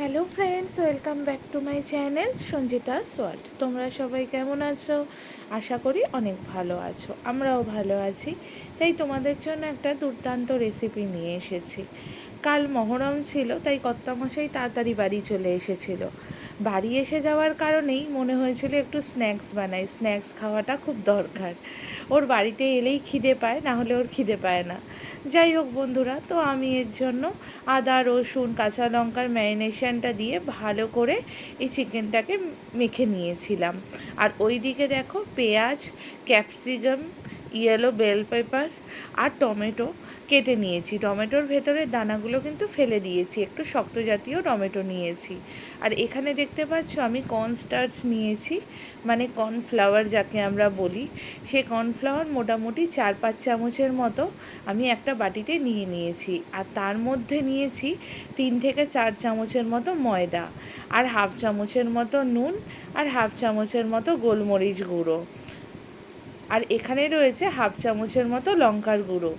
Hello friends, welcome back to my channel Sanjita world তোমরা সবাই কেমন আছো? আশা করি অনেক ভালো আছো, আমরাও ভালো আছি। তাই তোমাদের জন্য একটা দুর্দান্ত রেসিপি নিয়ে এসেছি। কাল মহরম ছিল, তাই কর্তামশাই তাড়াতাড়ি বাড়ি চলে এসেছিল। বাড়ি এসে যাওয়ার কারণেই মনে হয়েছিল একটু স্ন্যাক্স বানাই। স্ন্যাক্স খাওয়াটা খুব দরকার। ওর বাড়িতে এলেই খিদে পায়, না হলে ওর খিদে পায় না। যাই হোক বন্ধুরা, তো আমি এর জন্য আদা, রসুন, কাঁচা লঙ্কার ম্যারিনেশনটা দিয়ে ভালো করে এই চিকেনটাকে মেখে নিয়েছিলাম। আর ওই দিকে দেখো পেঁয়াজ, ক্যাপসিকাম, ইয়েলো বেল পেপার আর টমেটো কেটে নিয়েছি। টমেটোর ভেতরের দানাগুলো কিন্তু ফেলে দিয়েছি। একটু শক্ত জাতীয় টমেটো নিয়েছি। আর এখানে দেখতে পাচ্ছ আমি কর্নস্টার্চ নিয়েছি। মানে কর্নফ্লাওয়ার যাকে আমরা বলি। সে কর্নফ্লাওয়ার মোটামুটি চার পাঁচ চামচের মতো আমি একটা বাটিতে নিয়ে নিয়েছি। আর তার মধ্যে নিয়েছি তিন থেকে চার চামচের মতো ময়দা। আর হাফ চামচের মতো নুন আর হাফ চামচের মতো গোলমরিচ গুঁড়ো। আর এখানে রয়েছে হাফ চামচের মতো লঙ্কার গুঁড়ো।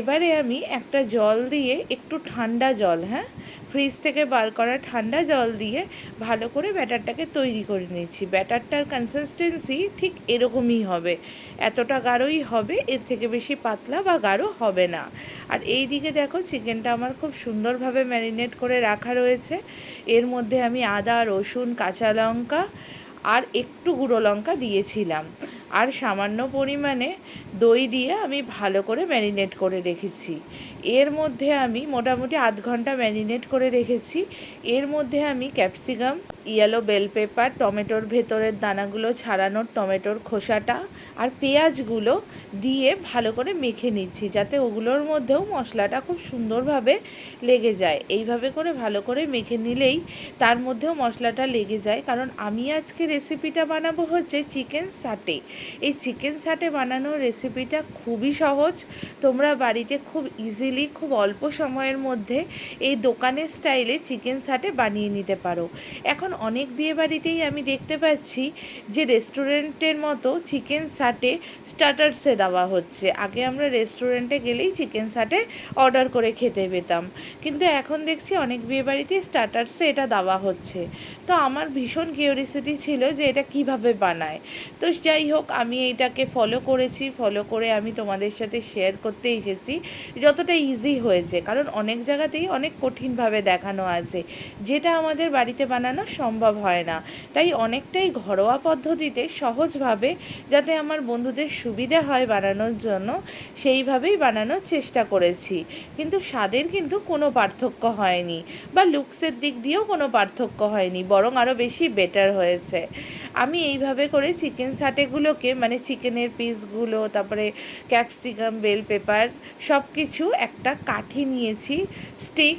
এবারে আমি একটা জল দিয়ে একটু ঠান্ডা জল হ্যাঁ? ফ্রিজ থেকে বার করা ঠান্ডা জল দিয়ে ভালো করে ব্যাটারটাকে তৈরি করে নিচ্ছি। ব্যাটারটার কনসিস্টেন্সি ঠিক এরকমই হবে। এতটা গাঢ়ই হবে, এর থেকে বেশি পাতলা বা গাঢ় হবে না। আর এই দিকে দেখো চিকেনটা আমার খুব সুন্দরভাবে ম্যারিনেট করে রাখা রয়েছে। এর মধ্যে আমি আদা, রসুন, কাঁচা লঙ্কা আর একটু গুঁড়ো লঙ্কা দিয়েছিলাম। আর সামান্য পরিমাণে দই দিয়ে আমি ভালো করে ম্যারিনেট করে রেখেছি। এর মধ্যে আমি মোটামুটি আধ ঘণ্টা ম্যারিনেট করে রেখেছি। এর মধ্যে আমি ক্যাপসিকাম ইয়েলো বেল পেপার টমেটোর ভেতরের দানাগুলো ছাড়ানোর টমেটোর খোসাটা আর পেঁয়াজগুলো দিয়ে ভালো করে মেখে নিচ্ছি, যাতে ওগুলোর মধ্যেও মশলাটা খুব সুন্দরভাবে লেগে যায়। এইভাবে করে ভালো করে মেখে নিলেই তার মধ্যেও মশলাটা লেগে যায়। কারণ আমি আজকে রেসিপিটা বানাবো হচ্ছে চিকেন সাটে। এই চিকেন সাটে বানানোর রেসিপিটা খুবই সহজ। তোমরা বাড়িতে খুব ইজিলি খুব অল্প সময়ের মধ্যে এই দোকানের স্টাইলে চিকেন সাটে বানিয়ে নিতে পারো। এখন অনেক বিয়ে বাড়িতেই আমি দেখতে পাচ্ছি যে রেস্টুরেন্টের মতো চিকেন সাটে স্টার্টার্সে দেওয়া হচ্ছে। আগে আমরা রেস্টুরেন্টে গেলেই চিকেন সাটে অর্ডার করে খেতে পেতাম। কিন্তু এখন দেখছি অনেক বিয়ে বাড়িতে স্টার্টার্সে এটা দেওয়া হচ্ছে। তো আমার ভীষণ কিউরিসিটি ছিল যে এটা কীভাবে বানায়। তো যাই হোক, আমি এইটাকে ফলো করেছি ফলো করে আমি তোমাদের সাথে শেয়ার করতে এসেছি। যতটা ইজি হয়েছে, কারণ অনেক জায়গাতেই অনেক কঠিনভাবে দেখানো আছে। যেটা আমাদের বাড়িতে বানানো সম্ভব হয় না। তাই অনেকটাই ঘরোয়া পদ্ধতিতে সহজভাবে যাতে আমার বন্ধুদের সুবিধে হয় বানানোর জন্য, সেইভাবেই বানানোর চেষ্টা করেছি। কিন্তু স্বাদের কিন্তু কোনো পার্থক্য হয়নি বা লুকসের দিক দিয়েও কোনো পার্থক্য হয়নি, বরং আরও বেশি বেটার হয়েছে। আমি এইভাবে করে চিকেন সাটেগুলোকে মানে চিকেনের পিসগুলো, তারপরে ক্যাপসিকাম, বেল পেপার সব কিছু একটা কাঠি নিয়েছি, স্টিক।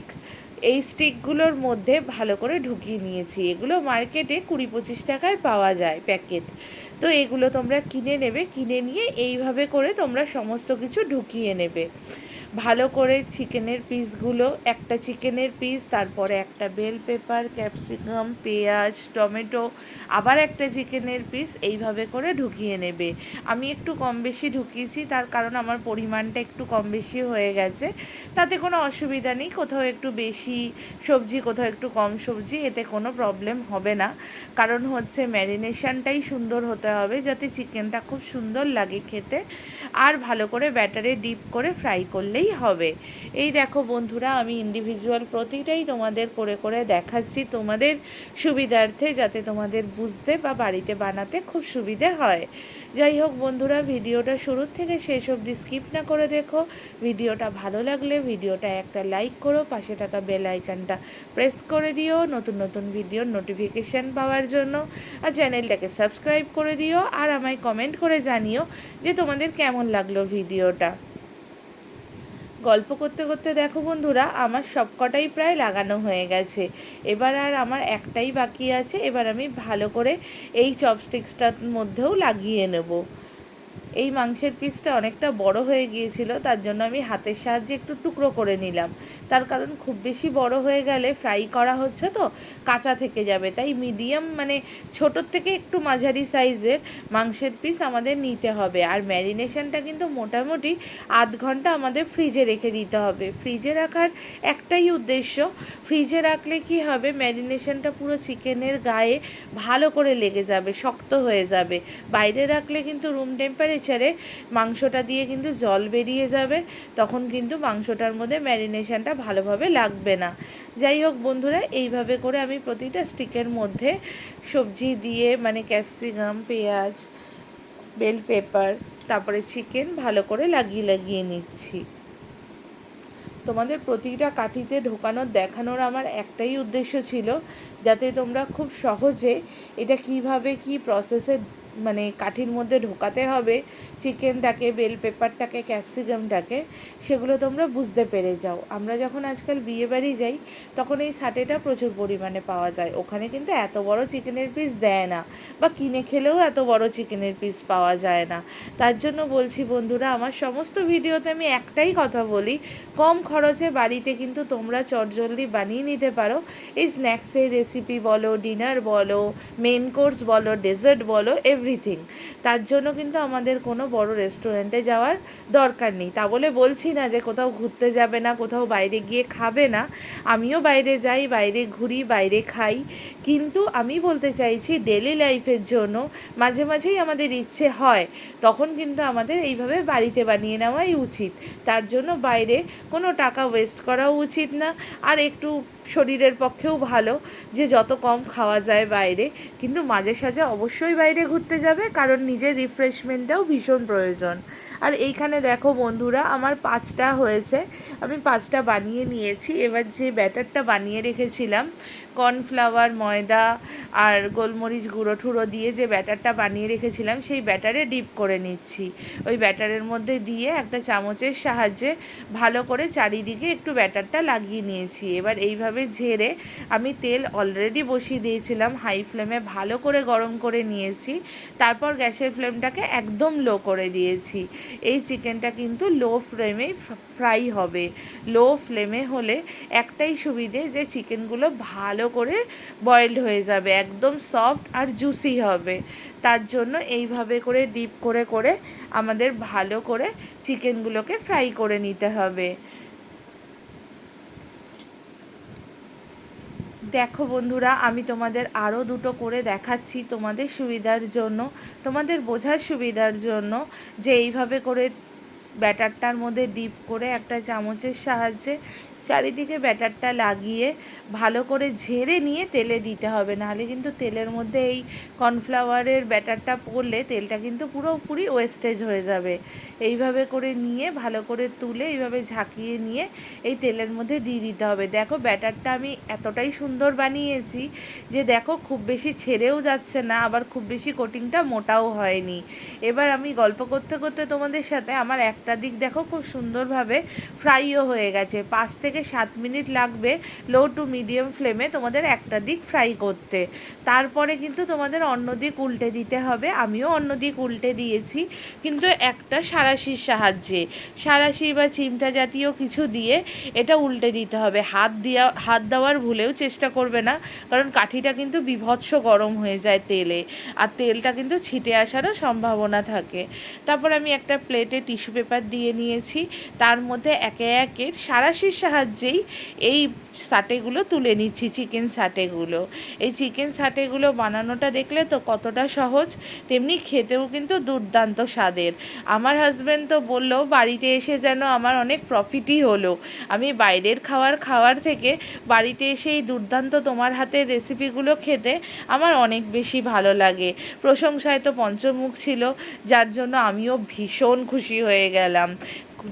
এই স্টিকগুলোর মধ্যে ভালো করে ঢুকিয়ে নিয়েছি। এগুলো মার্কেটে কুড়ি পঁচিশ টাকায় পাওয়া যায় প্যাকেট। তো এগুলো তোমরা কিনে নেবে কিনে নিয়ে এইভাবে করে তোমরা সমস্ত কিছু ঢুকিয়ে নেবে। ভালো করে চিকেনের পিসগুলো, একটা চিকেনের পিস, তারপরে একটা বেল পেপার ক্যাপসিকাম পেঁয়াজ, টমেটো, আবার একটা চিকেনের পিস, এইভাবে করে ঢুকিয়ে নেবে। আমি একটু কম বেশি ঢুকিয়েছি, তার কারণ আমার পরিমাণটা একটু কম বেশি হয়ে গেছে। তাতে কোনো অসুবিধা নেই, কোথাও একটু বেশি সবজি, কোথাও একটু কম সবজি, এতে কোনো প্রবলেম হবে না। কারণ হচ্ছে ম্যারিনেশনটাই সুন্দর হতে হবে, যাতে চিকেনটা খুব সুন্দর লাগে খেতে। আর ভালো করে ব্যাটারে ডিপ করে ফ্রাই করলেই হবে। এই দেখো বন্ধুরা, আমি ইন্ডিভিজুয়াল প্রতিটাই তোমাদের করে করে দেখাচ্ছি। তোমাদের সুবিধার্থে যাতে তোমাদের বুঝতে বা বাড়িতে বানাতে খুব সুবিধে হয়। যাই হোক বন্ধুরা, ভিডিওটা শুরু থেকে শেষ অবধি স্কিপ না করে দেখো। ভিডিওটা ভালো লাগলে ভিডিওটা একটা লাইক করো, পাশে থাকা বেল আইকনটা প্রেস করে দিও নতুন নতুন ভিডিওর নোটিফিকেশান পাওয়ার জন্য। আর চ্যানেলটাকে সাবস্ক্রাইব করে দিও আর আমায় কমেন্ট করে জানিও যে তোমাদের কেমন লাগল ভিডিওটা গল্প করতে করতে দেখো বন্ধুরা, আমার সবকটাই প্রায় লাগানো হয়ে গেছে। এবার আর আমার একটাই বাকি আছে, এবার আমি ভালো করে এই চপস্টিক্সটার মধ্যেও লাগিয়ে নেব। এই মাংসের পিসটা অনেকটা বড় হয়ে গিয়েছিল, তার জন্য আমি হাতের সাহায্যে একটু টুকরো করে নিলাম। তার কারণ খুব বেশি বড় হয়ে গেলে ফ্রাই করা হচ্ছে তো, কাঁচা থেকে যাবে। তাই মিডিয়াম মানে ছোটোর থেকে একটু মাঝারি সাইজের মাংসের পিস আমাদের নিতে হবে। আর ম্যারিনেশনটা কিন্তু মোটামুটি আধ ঘণ্টা আমাদের ফ্রিজে রেখে দিতে হবে। ফ্রিজে রাখার একটাই উদ্দেশ্য ফ্রিজে রাখলে কি হবে ম্যারিনেশনটা পুরো চিকেনের গায়ে ভালো করে লেগে যাবে, শক্ত হয়ে যাবে। বাইরে রাখলে কিন্তু রুম টেম্পারেচারে মাংসটা দিয়ে কিন্তু জল বেরিয়ে যাবে, তখন কিন্তু মাংসটার মধ্যে ম্যারিনেশনটা ভালোভাবে লাগবে না। যাই হোক বন্ধুরা, এইভাবে করে আমি প্রতিটা স্টিকের মধ্যে সবজি দিয়ে মানে ক্যাপসিকাম, পেঁয়াজ, বেল পেপার, তারপরে চিকেন ভালো করে লাগিয়ে লাগিয়ে নিচ্ছি। তোমাদের প্রতিটা কাঠিতে ঢোকানোর দেখানোর আমার একটাই উদ্দেশ্য ছিল, যাতে তোমরা খুব সহজে এটা কীভাবে কি প্রসেসে মানে কাঠির মধ্যে ঢোকাতে হবে, চিকেনটাকে, বেল পেপারটাকে, ক্যাপসিকামটাকে, সেগুলো তোমরা বুঝতে পেরে যাও। আমরা যখন আজকাল বিয়ে বাড়ি যাই, তখন এই সাটেটা প্রচুর পরিমাণে পাওয়া যায়। ওখানে কিন্তু এত বড় চিকেনের পিস দেয় না, বা কিনে খেলেও এত বড় চিকেনের পিস পাওয়া যায় না। তার জন্য বলছি বন্ধুরা, আমার সমস্ত ভিডিওতে আমি একটাই কথা বলি, কম খরচে বাড়িতে কিন্তু তোমরা চটজলদি বানিয়ে নিতে পারো। এই স্ন্যাক্সের রেসিপি বলো ডিনার বলো মেন কোর্স বলো ডেজার্ট বলো এভরিথিং তার জন্য কিন্তু আমাদের কোনো বড় রেস্টুরেন্টে যাওয়ার দরকার নেই। তা বলে বলছি না যে কোথাও ঘুরতে যাবে না, কোথাও বাইরে গিয়ে খাবে না। আমিও বাইরে যাই, বাইরে ঘুরি, বাইরে খাই। কিন্তু আমি বলতে চাইছি ডেলি লাইফের জন্য মাঝে মাঝেই আমাদের ইচ্ছে হয়, তখন কিন্তু আমাদের এইভাবে বাড়িতে বানিয়ে নেওয়াই উচিত। তার জন্য বাইরে কোনো টাকা ওয়েস্ট করাও উচিত না। আর একটু শরীরের পক্ষেও ভালো যে যত কম খাওয়া যায় বাইরে, কিন্তু মাঝে সাঝে অবশ্যই বাইরে ঘুরতে যাবে, কারণ নিজের রিফ্রেশমেন্টটাও ভীষণ প্রয়োজন। আর এইখানে দেখো বন্ধুরা, আমার পাঁচটা হয়েছে। আমি পাঁচটা বানিয়ে নিয়েছি। এবার যে ব্যাটারটা বানিয়ে রেখেছিলাম, কর্নফ্লাওয়ার, ময়দা আর গোলমরিচ গুঁড়ো ঠুড়ো দিয়ে যে ব্যাটারটা বানিয়ে রেখেছিলাম, সেই ব্যাটারে ডিপ করে নিচ্ছি। ওই ব্যাটারের মধ্যে দিয়ে একটা চামচের সাহায্যে ভালো করে চারিদিকে একটু ব্যাটারটা লাগিয়ে নিয়েছি। এবার এইভাবে ঝেড়ে আমি তেল অলরেডি বসিয়ে দিয়েছিলাম হাই ফ্লেমে ভালো করে গরম করে নিয়েছি। তারপর গ্যাসের ফ্লেমটাকে একদম লো করে দিয়েছি। এই চিকেনটা কিন্তু লো ফ্লেমে ফ্রাই হবে। লো ফ্লেমে হলে একটাই সুবিধে যে চিকেনগুলো ভালো করে বয়েলড হয়ে যাবে, একদম সফট আর জুসি হবে। তার জন্য এইভাবে করে ডিপ করে করে আমাদের ভালো করে চিকেনগুলোকে ফ্রাই করে নিতে হবে। দেখো বন্ধুরা, আমি তোমাদের আরও দুটো করে দেখাচ্ছি তোমাদের সুবিধার জন্য, তোমাদের বোঝার সুবিধার জন্য যে এইভাবে করে ব্যাটারটার মধ্যে ডিপ করে একটা চামচের সাহায্যে চারিদিকে ব্যাটারটা লাগিয়ে ভালো করে ঝেড়ে নিয়ে তেলে দিতে হবে। নাহলে কিন্তু তেলের মধ্যে এই কর্নফ্লাওয়ারের ব্যাটারটা পড়লে তেলটা কিন্তু পুরোপুরি ওয়েস্টেজ হয়ে যাবে। এইভাবে করে নিয়ে, ভালো করে তুলে, এইভাবে ঝাঁকিয়ে নিয়ে এই তেলের মধ্যে দিয়ে দিতে হবে। দেখো ব্যাটারটা আমি এতটাই সুন্দর বানিয়েছি যে দেখো খুব বেশি ছেড়েও যাচ্ছে না, আবার খুব বেশি কোটিংটা মোটাও হয়নি। এবার আমি গল্প করতে করতে তোমাদের সাথে আমার একটা দিক দেখো খুব সুন্দরভাবে ফ্রাইও হয়ে গেছে। পাঁচ থেকে সাত মিনিট লাগবে লো টু মিডিয়াম ফ্লেমে তোমাদের একটা দিক ফ্রাই করতে। তারপরে কিন্তু তোমাদের অন্য দিক উল্টে দিতে হবে। আমিও অন্য দিক উল্টে দিয়েছি। কিন্তু একটা সারাশির সাহায্যে। সারাশি বা চিমটা জাতীয় কিছু দিয়ে এটা উল্টে দিতে হবে। হাত দেওয়া হাত দেওয়ার ভুলেও চেষ্টা করবে না। কারণ কাঠিটা কিন্তু বিভৎস গরম হয়ে যায় তেলে। আর তেলটা কিন্তু ছিটে আসারও সম্ভাবনা থাকে। তারপর আমি একটা প্লেটে টিস্যু পেপার দিয়ে নিয়েছি। তার মধ্যে একে একে সারাশির সাহায্যেই এই সাটেগুলো তুলে নিচ্ছি, চিকেন সাটেগুলো। এই চিকেন সাটেগুলো বানানোটা দেখলে তো কতটা সহজ, তেমনি খেতেও কিন্তু দুর্দান্ত স্বাদের। আমার হাজব্যান্ড তো বলল, বাড়িতে এসে যেন আমার অনেক প্রফিটই হলো। আমি বাইরের খাওয়ার খাওয়ার থেকে বাড়িতে এসে এই দুর্দান্ত তোমার হাতের রেসিপিগুলো খেতে আমার অনেক বেশি ভালো লাগে। প্রশংসায় তো পঞ্চমুখ ছিল, যার জন্য আমিও ভীষণ খুশি হয়ে গেলাম।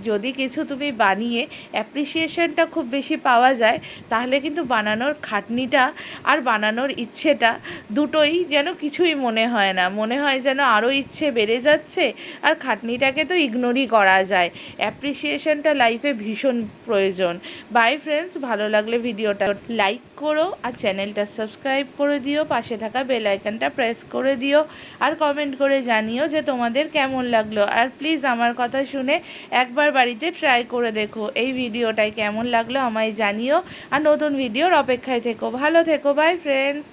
যদি কিছু তুমি বানিয়ে অ্যাপ্রিসিয়েশনটা খুব বেশি পাওয়া যায়, তাহলে কিন্তু বানানোর খাটনিটা আর বানানোর ইচ্ছেটা দুটোই যেন কিছুই মনে হয় না। মনে হয় যেন আরও ইচ্ছে বেড়ে যাচ্ছে আর খাটনিটাকে তো ইগনোরই করা যায়। অ্যাপ্রিসিয়েশনটা লাইফে ভীষণ প্রয়োজন। বাই ফ্রেন্ডস ভালো লাগলে ভিডিওটা লাইক করো আর চ্যানেলটা সাবস্ক্রাইব করে দিও। পাশে থাকা বেল আইকনটা প্রেস করে দিও আর কমেন্ট করে জানিও যে তোমাদের কেমন লাগল। আর প্লিজ আমার কথা শুনে একবার বাড়িতে ট্রাই করে দেখো। এই ভিডিওটাই কেমন লাগল আমায় জানিও। আর নতুন ভিডিওর অপেক্ষায় থেকো। ভালো থেকো। By friends